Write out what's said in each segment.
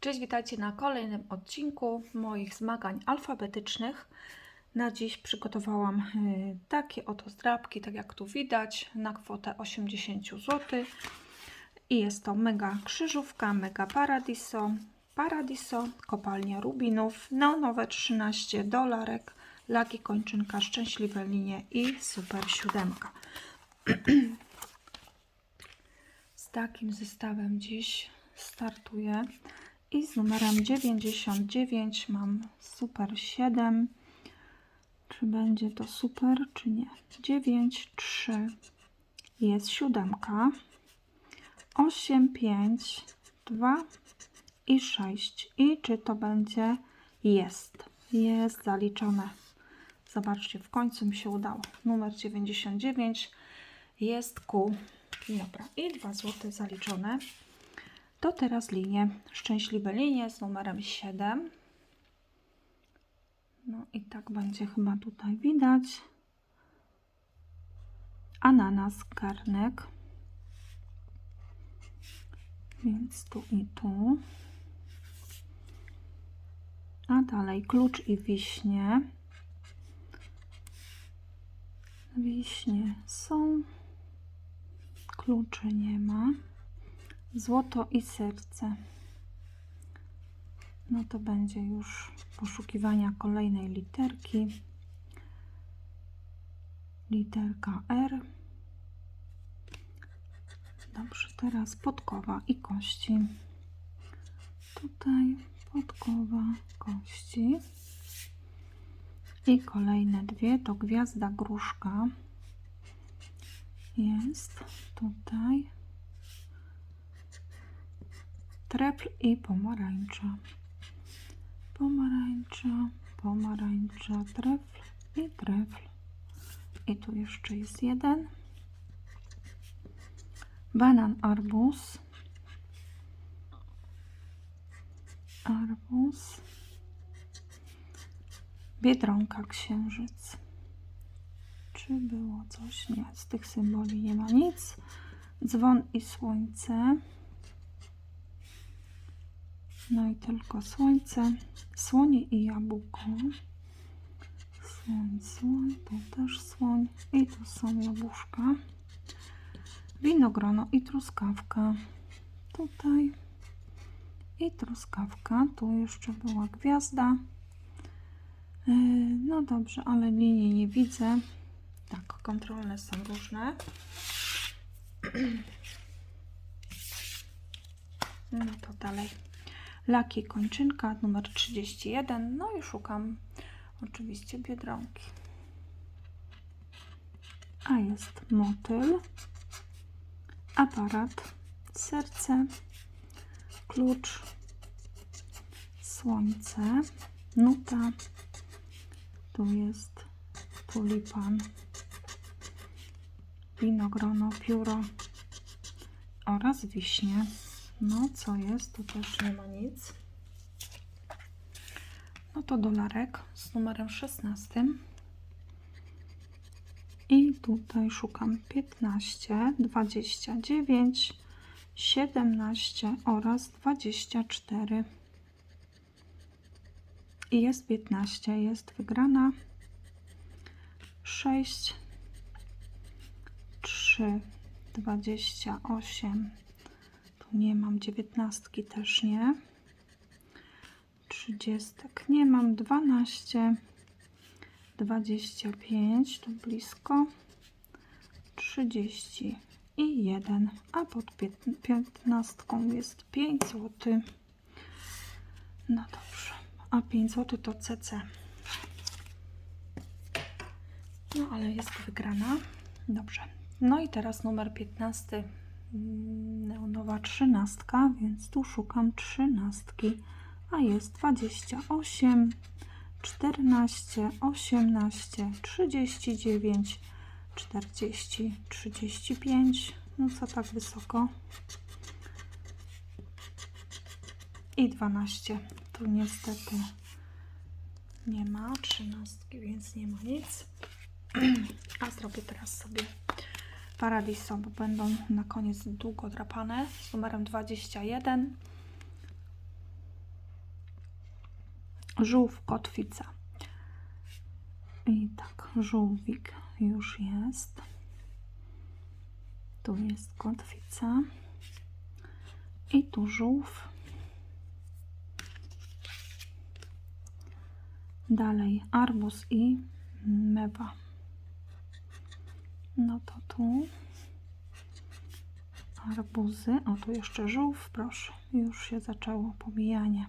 Cześć, witajcie na kolejnym odcinku moich zmagań alfabetycznych. Na dziś przygotowałam y, takie oto zdrabki, tak jak tu widać, na kwotę 80 zł. I jest to mega krzyżówka, mega paradiso, paradiso, kopalnia rubinów, neonowe 13 dolarek, laki kończynka, szczęśliwe linie i super siódemka. Z takim zestawem dziś startuję. I z numerem 99 mam super 7. Czy będzie to super, czy nie? 9, 3 jest siódemka. 8, 5, 2 i 6. I czy to będzie? Jest. Jest zaliczone. Zobaczcie, w końcu mi się udało. Numer 99 jest ku. Dobra, i 2 zł zaliczone. To teraz linie, szczęśliwe linie z numerem 7. No i tak będzie chyba tutaj widać. Ananas, garnek. Więc tu i tu. A dalej klucz i wiśnie. Wiśnie są. Kluczy nie ma. Złoto i serce. No to będzie już poszukiwania kolejnej literki. Literka R. Dobrze, teraz podkowa i kości. Tutaj podkowa, kości. I kolejne dwie to gwiazda gruszka. Jest tutaj trefl i pomarańcza. Pomarańcza, pomarańcza, trefl i trefl. I tu jeszcze jest jeden. Banan, arbuz. Arbuz. Biedronka, księżyc. Czy było coś? Nie, z tych symboli nie ma nic. Dzwon i słońce. No i tylko słońce, słonie i jabłko. Słoń, słoń, tu też słoń i tu są jabłuszka. Winogrono i truskawka. Tutaj i truskawka. Tu jeszcze była gwiazda. Yy, No dobrze, ale linii nie widzę. Tak, kontrolne są różne. No to dalej. Laki kończynka numer 31. No i szukam oczywiście biedronki. A jest motyl, aparat, serce, klucz, słońce, nuta. Tu jest tulipan, winogrono, pióro oraz wiśnie. No, co jest? Tu też nie ma nic. No to dolarek z numerem 16. I tutaj szukam 15, 29, 17 oraz 24. I jest 15, jest wygrana. 6, 3, 28, tu nie mam dziewiętnastki też nie. Trzydziestek nie mam. Dwanaście. Dwadzieścia pięć. Tu blisko. Trzydzieści i jeden. A pod piętnastką jest pięć zł. No dobrze. A pięć zł to CC. No ale jest wygrana. Dobrze. No i teraz numer 15 neonowa trzynastka, więc tu szukam trzynastki, a jest 28, 14, 18, 39, 40, 35, no co tak wysoko? I 12, tu niestety nie ma trzynastki, więc nie ma nic. A zrobię teraz sobie Paradiso, bo będą na koniec długo drapane z numerem 21. żółw, kotwica. I tak, żółwik już jest. Tu jest kotwica. I tu żółw. Dalej arbuz i mewa. No to tu arbuzy. O, tu jeszcze żółw, proszę. Już się zaczęło pomijanie.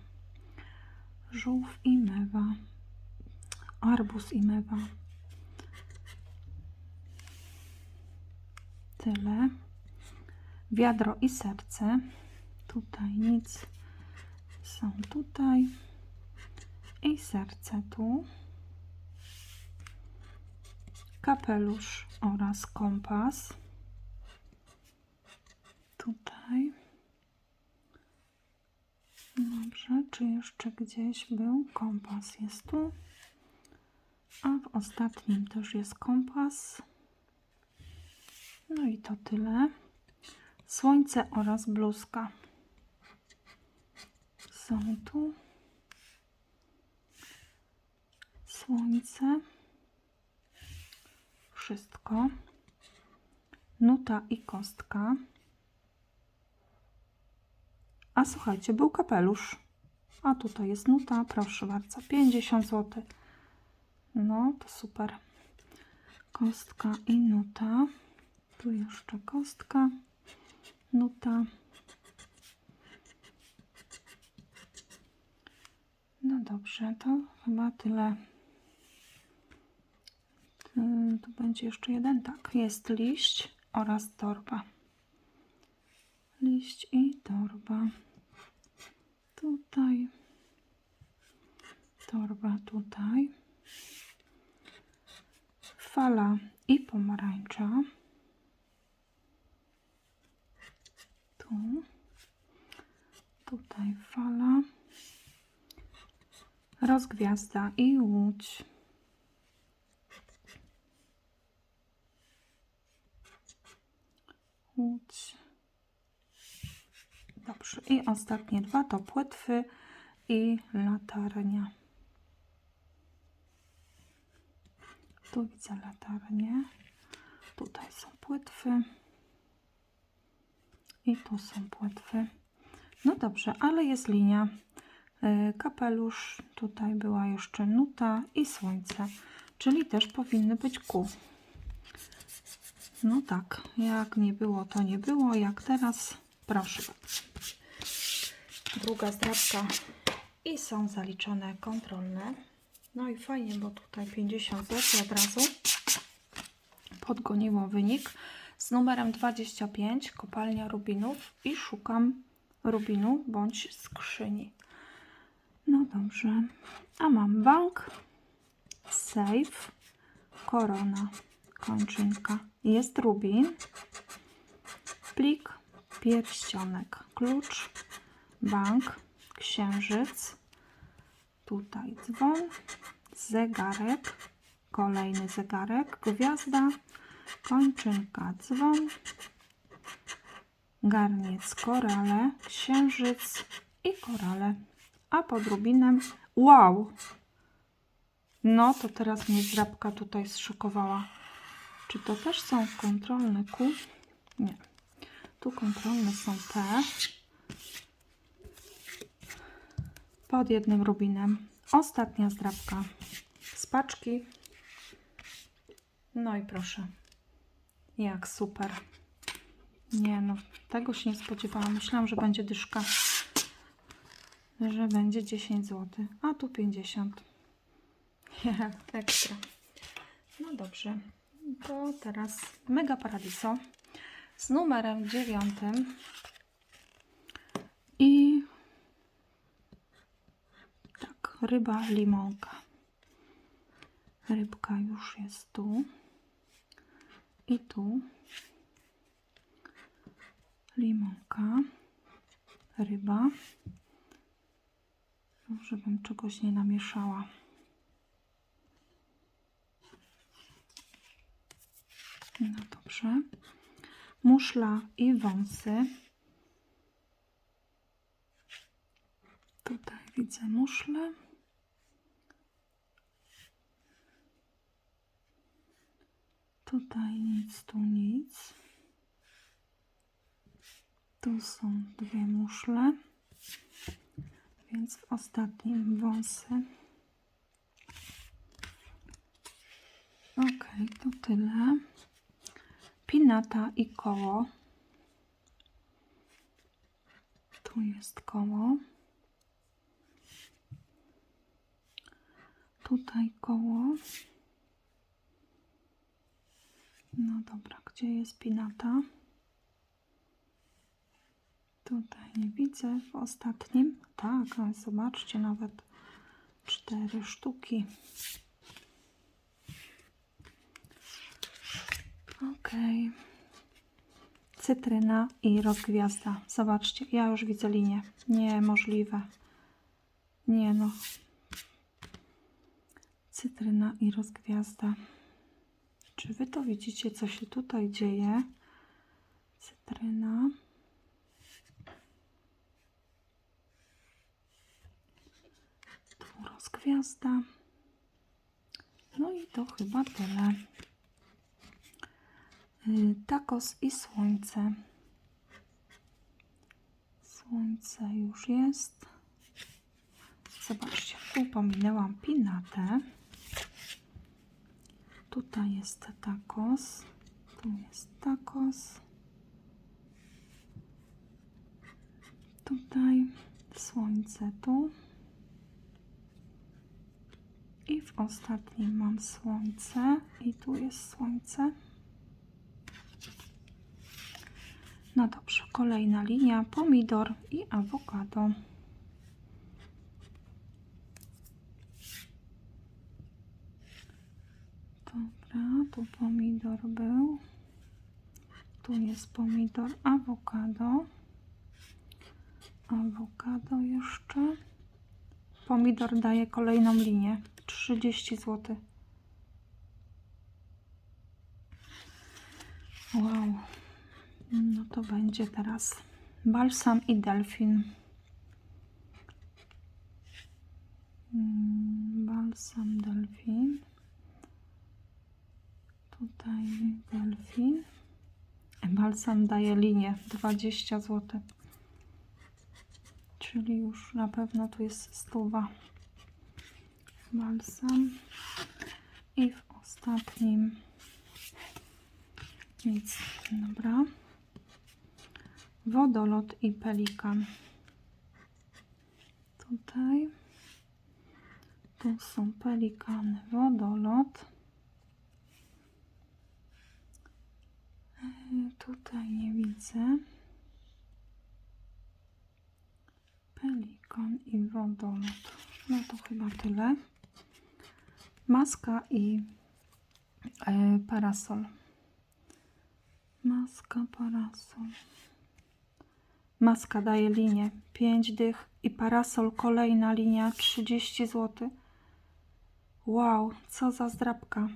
Żółw i mewa. Arbuz i mewa. Tyle. Wiadro i serce. Tutaj nic. Są tutaj. I serce tu. Kapelusz oraz kompas. Tutaj. Dobrze, czy jeszcze gdzieś był kompas? Jest tu. A w ostatnim też jest kompas. No i to tyle. Słońce oraz bluzka. Są tu. Słońce. Wszystko. Nuta i kostka. A słuchajcie, był kapelusz. A tutaj jest nuta, proszę bardzo, 50 zł. No, to super. Kostka i nuta. Tu jeszcze kostka, nuta. No dobrze, to chyba tyle. Tu będzie jeszcze jeden, tak. Jest liść oraz torba. Liść i torba. Tutaj. Torba tutaj. Fala i pomarańcza. Tu. Tutaj fala. Rozgwiazda i łódź. Łódź. Dobrze. I ostatnie dwa to płetwy i latarnia. Tu widzę latarnię. Tutaj są płetwy. I tu są płetwy. No dobrze, ale jest linia. Y, Kapelusz, tutaj była jeszcze nuta i słońce, czyli też powinny być ku. No tak, jak nie było, to nie było. Jak teraz, proszę. Druga zdrabka i są zaliczone kontrolne. No i fajnie, bo tutaj 50 zł od razu podgoniło wynik z numerem 25 kopalnia rubinów i szukam rubinu bądź skrzyni. No dobrze, a mam bank, safe, korona, kończynka. Jest rubin, plik, pierścionek, klucz, bank, księżyc, tutaj dzwon, zegarek, kolejny zegarek, gwiazda, kończynka, dzwon, garniec, korale, księżyc i korale. A pod rubinem, wow! No to teraz mnie zrabka tutaj zszokowała. Czy to też są kontrolne Q? Nie. Tu kontrolne są P. Pod jednym rubinem. Ostatnia zdrabka z paczki. No i proszę. Jak super. Nie no, tego się nie spodziewałam. Myślałam, że będzie dyszka. Że będzie 10 zł. A tu 50. Ekstra. No dobrze. To teraz Mega Paradiso z numerem 9. I tak, ryba limonka. Rybka już jest tu. I tu. Limonka. Ryba. Żebym czegoś nie namieszała. No dobrze. Muszla i wąsy. Tutaj widzę muszle. Tutaj nic, tu nic. Tu są dwie muszle. Więc w ostatnim wąsy. Ok, to tyle. Pinata i koło. Tu jest koło. Tutaj koło. No dobra, gdzie jest pinata? Tutaj nie widzę. W ostatnim. Tak, zobaczcie, nawet cztery sztuki. Ok. Cytryna i rozgwiazda. Zobaczcie, ja już widzę linię. Niemożliwe. Nie no. Cytryna i rozgwiazda. Czy wy to widzicie, co się tutaj dzieje? Cytryna. Tu rozgwiazda. No i to chyba tyle. Y, Tacos i słońce. Słońce już jest. Zobaczcie, tu pominęłam pinatę. Tutaj jest tacos. Tu jest tacos. Tutaj słońce tu. I w ostatnim mam słońce. I tu jest słońce. No dobrze, kolejna linia. Pomidor i awokado. Dobra, tu pomidor był. Tu jest pomidor, awokado. Awokado jeszcze. Pomidor daje kolejną linię. 30 zł. Wow. No to będzie teraz balsam i delfin. Mm, Balsam, delfin. Tutaj delfin. Balsam daje linię 20 zł. Czyli już na pewno tu jest stuwa. Balsam. I w ostatnim nic. Dobra. Wodolot i pelikan. Tutaj. Tu są pelikany. Wodolot. E, Tutaj nie widzę. Pelikan i wodolot. No to chyba tyle. Maska i e, parasol. Maska, parasol. Maska daje linię 5 dych i parasol kolejna linia 30 zł. Wow, co za zdrabka.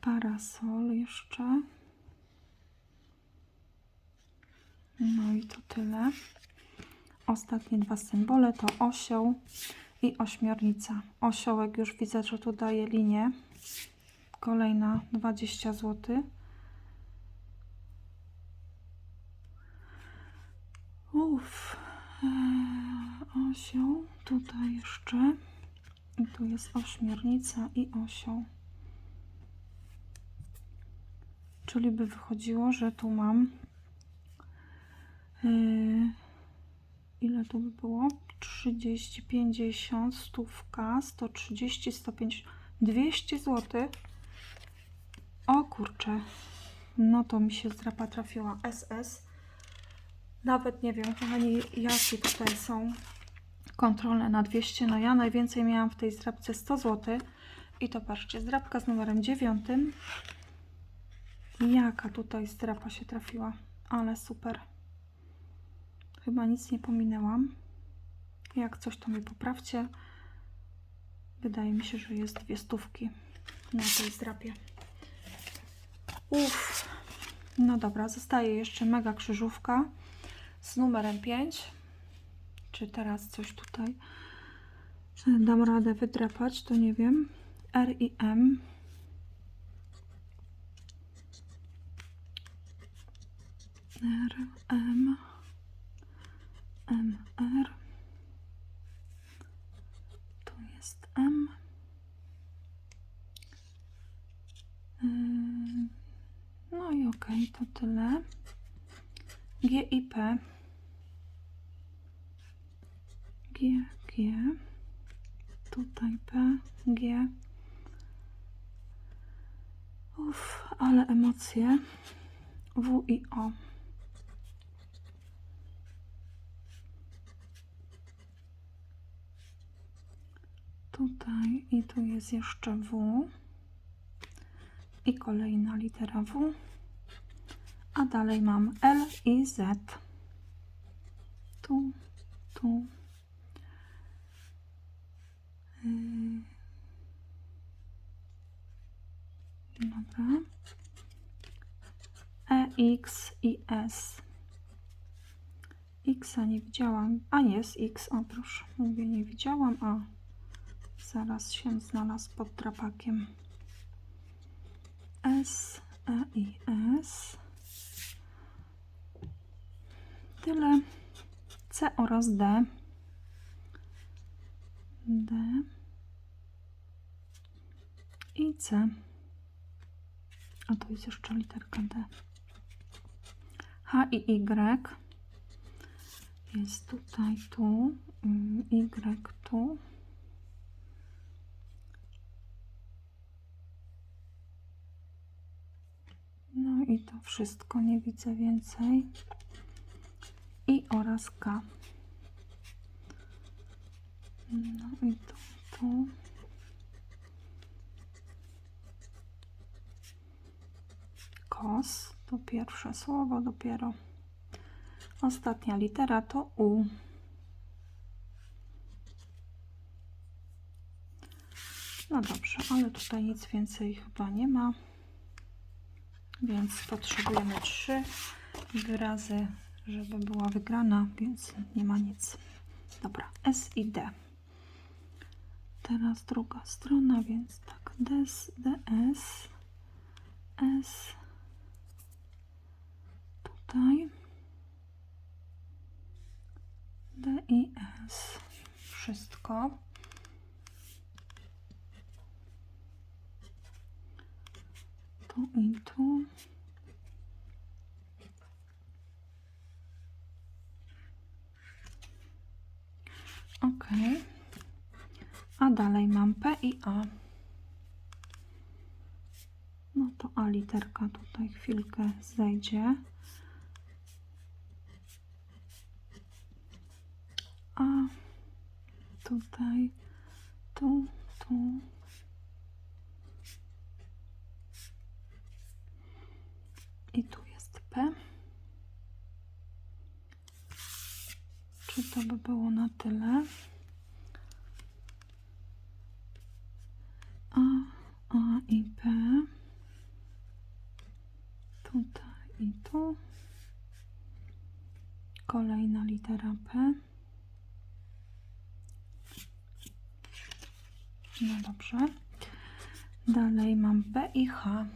Parasol jeszcze. No i to tyle. Ostatnie dwa symbole to osioł i ośmiornica. Osiołek już widzę, że tu daje linię. Kolejna 20 zł. Uff. Eee, osioł. Tutaj jeszcze. I tu jest ośmiornica i osioł. Czyli by wychodziło, że tu mam. Yy, ile tu by było? 30, 50, stówka, 130, 150, 200 zł. O kurczę. No to mi się zdrapa trafiła. SS. Nawet nie wiem, kochani, jakie tutaj są kontrolne na 200. No ja najwięcej miałam w tej zdrabce 100 zł. I to patrzcie, zdrabka z numerem 9. Jaka tutaj zdrapa się trafiła. Ale super. Chyba nic nie pominęłam. Jak coś to mi poprawcie. Wydaje mi się, że jest dwie stówki na tej zdrapie. Uff. No dobra, zostaje jeszcze mega krzyżówka z numerem 5. Czy teraz coś tutaj czy dam radę wydrapać, to nie wiem. R i M. R, M, M, R. Tu jest M. Y, no i okej, okay, to tyle. G i P. G, G. Tutaj P, G. Uff, ale emocje. W i O. Tutaj i tu jest jeszcze W. I kolejna litera W. A dalej mam L i Z. Tu, tu. Yy. Dobra. E, X i S. X nie widziałam. A jest X, o proszę. Mówię, nie widziałam, a zaraz się znalazł pod drapakiem. S, E i S. Tyle. C oraz D. D i C. A tu jest jeszcze literka D. H i Y. Jest tutaj, tu. mm, Y tu. No i to wszystko, nie widzę więcej. I oraz K. No i tu, tu. Kos to pierwsze słowo dopiero. Ostatnia litera to U. No dobrze, ale tutaj nic więcej chyba nie ma. Więc potrzebujemy trzy wyrazy, żeby była wygrana, więc nie ma nic. Dobra, S i D. Teraz druga strona, więc tak, DS, DS, S, tutaj, D i S. Wszystko. Tu i tu. Ok. A dalej mam P i A. No to A literka tutaj chwilkę zejdzie. A tutaj, tu, tu. I tu jest P. Czy to by było na tyle? A, A i P. Tutaj i tu. Kolejna litera P. No dobrze. Dalej mam B i H.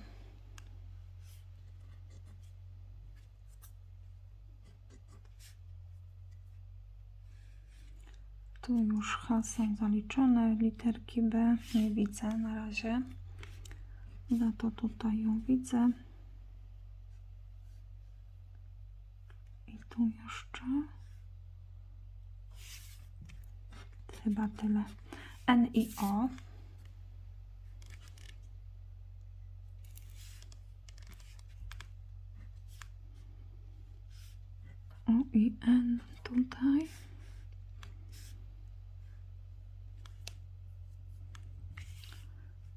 Tu już H są zaliczone, literki B nie widzę na razie. Za to tutaj ją widzę. I tu jeszcze. Chyba tyle. N i O. O i N tutaj.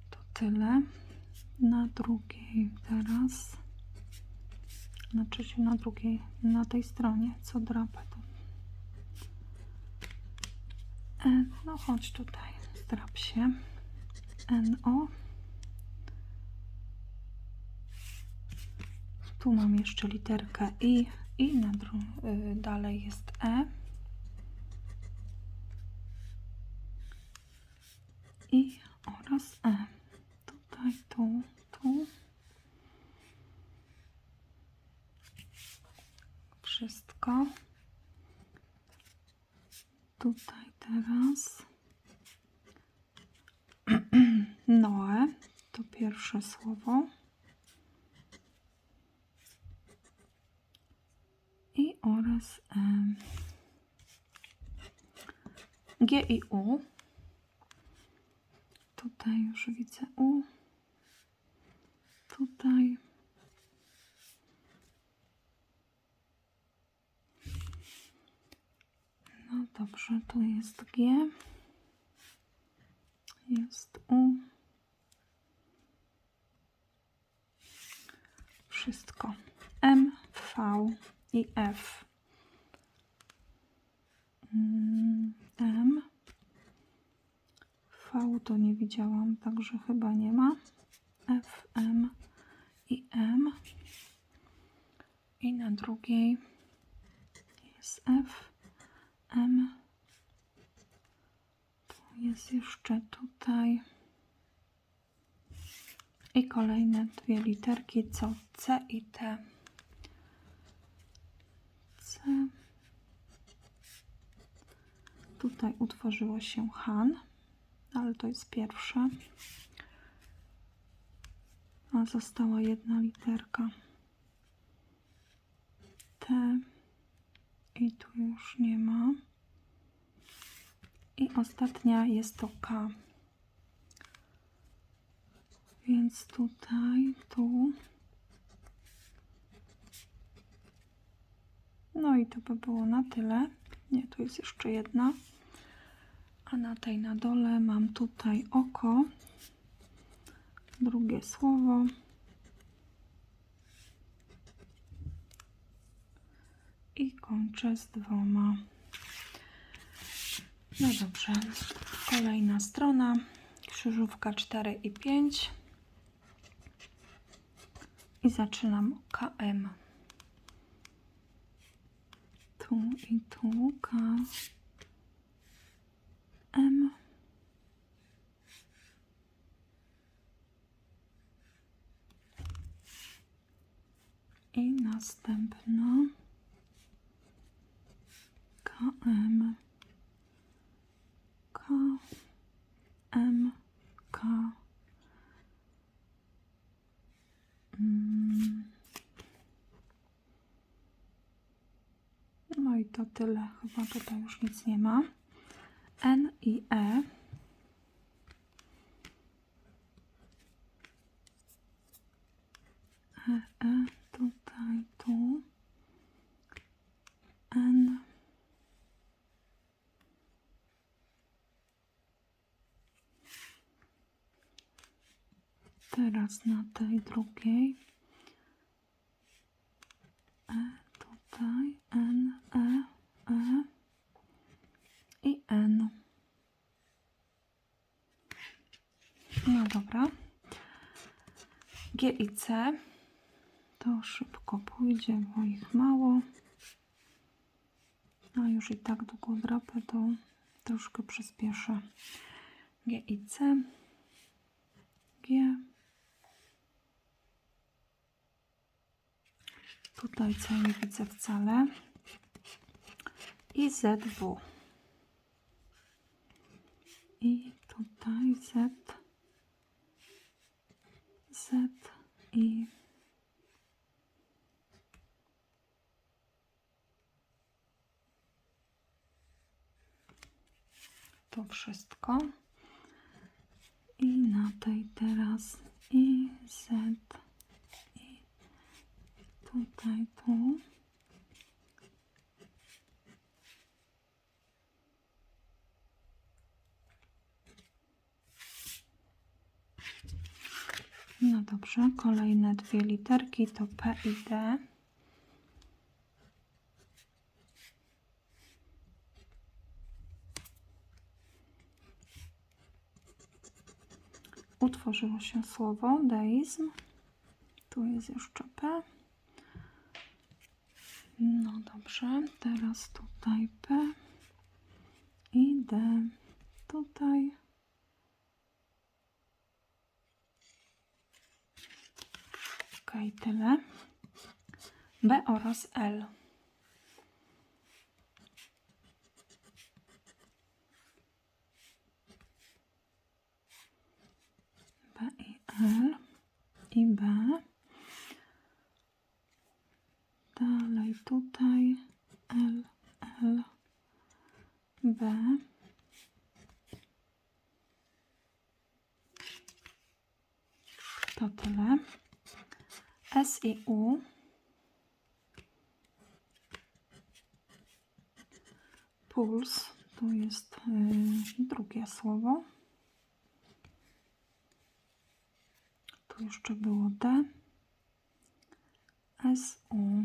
To tyle. Na drugiej teraz. Na trzeciej, na drugiej, na tej stronie, co drapę tu. E, no chodź tutaj, zdrap się. NO. Tu mam jeszcze literkę I i na y, dalej jest E. I oraz E tutaj, tu, tu. Wszystko. Tutaj teraz. Noe to pierwsze słowo. I oraz e, G i U. Tutaj już widzę U. Tutaj. No dobrze, tu jest G. Jest U. Wszystko. M, V i F. Mm, M. V to nie widziałam, także chyba nie ma. F, M i M. I na drugiej jest F, M. Tu jest jeszcze tutaj. I kolejne dwie literki, co C i T. C. Tutaj utworzyło się Han, ale to jest pierwsze. A została jedna literka. T. I tu już nie ma. I ostatnia jest to K. Więc tutaj, tu. No i to by było na tyle. Nie, tu jest jeszcze jedna. A na tej na dole mam tutaj oko. Drugie słowo. I kończę z dwoma. No dobrze. Kolejna strona. Krzyżówka 4 i 5. I zaczynam KM. Tu i tu K. M. I następna KM. K. M. K. Mm. No i to tyle. Chyba tutaj już nic nie ma. N i E. E, e tutaj, tu. N. Teraz na tej drugiej. E tutaj, N, E, E i N. No dobra. G i C. To szybko pójdzie, bo ich mało. A już i tak długo drapę, to troszkę przyspieszę. G i C. G. Tutaj co nie widzę wcale. I ZW. I tutaj Z. Z i to wszystko. I na tej teraz i Z i tutaj tu. No dobrze, kolejne dwie literki to P i D. Utworzyło się słowo deizm. Tu jest jeszcze P. No dobrze, teraz tutaj P i D. Tutaj. Ok, tyle. B oraz L. L i B. Dalej tutaj L, L, B. To tyle. S i U. Puls. Tu jest y, drugie słowo. Jeszcze było D. S, U.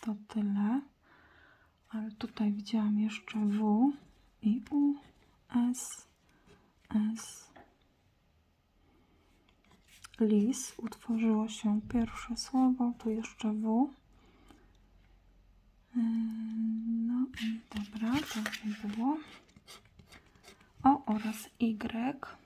To tyle. Ale tutaj widziałam jeszcze W i U. S, S. Lis. Utworzyło się pierwsze słowo. Tu jeszcze W. Yy, No i dobra, to nie było. O oraz Y.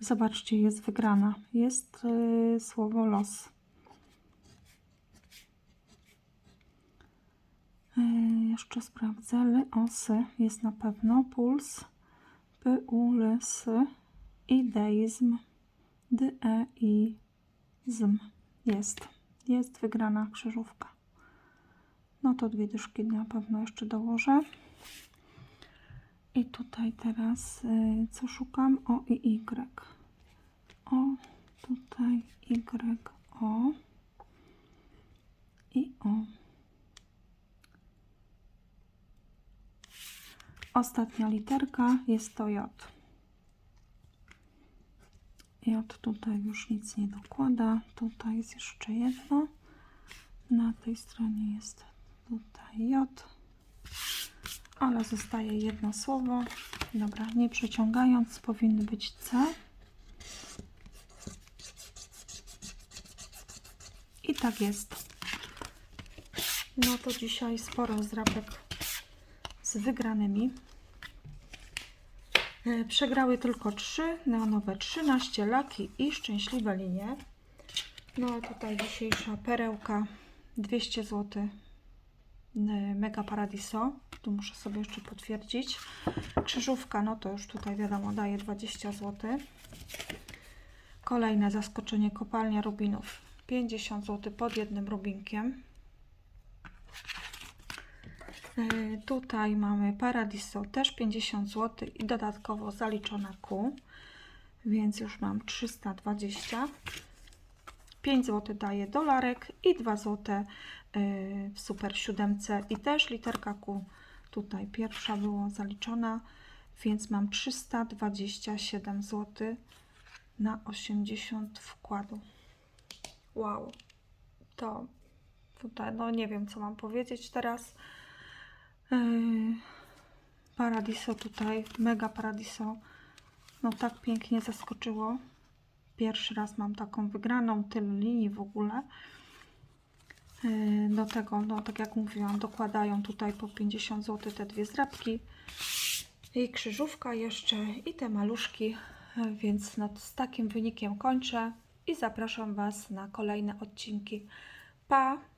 Zobaczcie, jest wygrana. Jest y, słowo los. Y, jeszcze sprawdzę. L, osy jest na pewno. Puls. P, u, l, s. Ideizm. D, e. Jest. Jest wygrana krzyżówka. No to dwie dyszki na pewno jeszcze dołożę. I tutaj teraz y, co szukam? O i Y. O, tutaj Y, O i O. Ostatnia literka jest to J. J tutaj już nic nie dokłada. Tutaj jest jeszcze jedno. Na tej stronie jest tutaj J ale zostaje jedno słowo. Dobra, nie przeciągając, powinny być C. I tak jest. No to dzisiaj sporo zdrapek z wygranymi. E, Przegrały tylko 3, neonowe 13, laki i szczęśliwe linie. No a tutaj dzisiejsza perełka 200 zł Mega Paradiso. Tu muszę sobie jeszcze potwierdzić. Krzyżówka, no to już tutaj wiadomo, daje 20 zł. Kolejne zaskoczenie kopalnia rubinów. 50 zł pod jednym rubinkiem. Y, Tutaj mamy Paradiso, też 50 zł i dodatkowo zaliczona Q, więc już mam 320. 5 zł daje dolarek i 2 zł y, w super siódemce i też literka Q tutaj pierwsza była zaliczona, więc mam 327 zł na 80 wkładu. Wow, to tutaj, no nie wiem co mam powiedzieć teraz. Yy, Paradiso tutaj, mega Paradiso, no tak pięknie zaskoczyło. Pierwszy raz mam taką wygraną, tyle linii w ogóle. Yy, Do tego, no tak jak mówiłam, dokładają tutaj po 50 zł te dwie zdrabki i krzyżówka jeszcze i te maluszki, Yy, więc no, z takim wynikiem kończę i zapraszam Was na kolejne odcinki. Pa!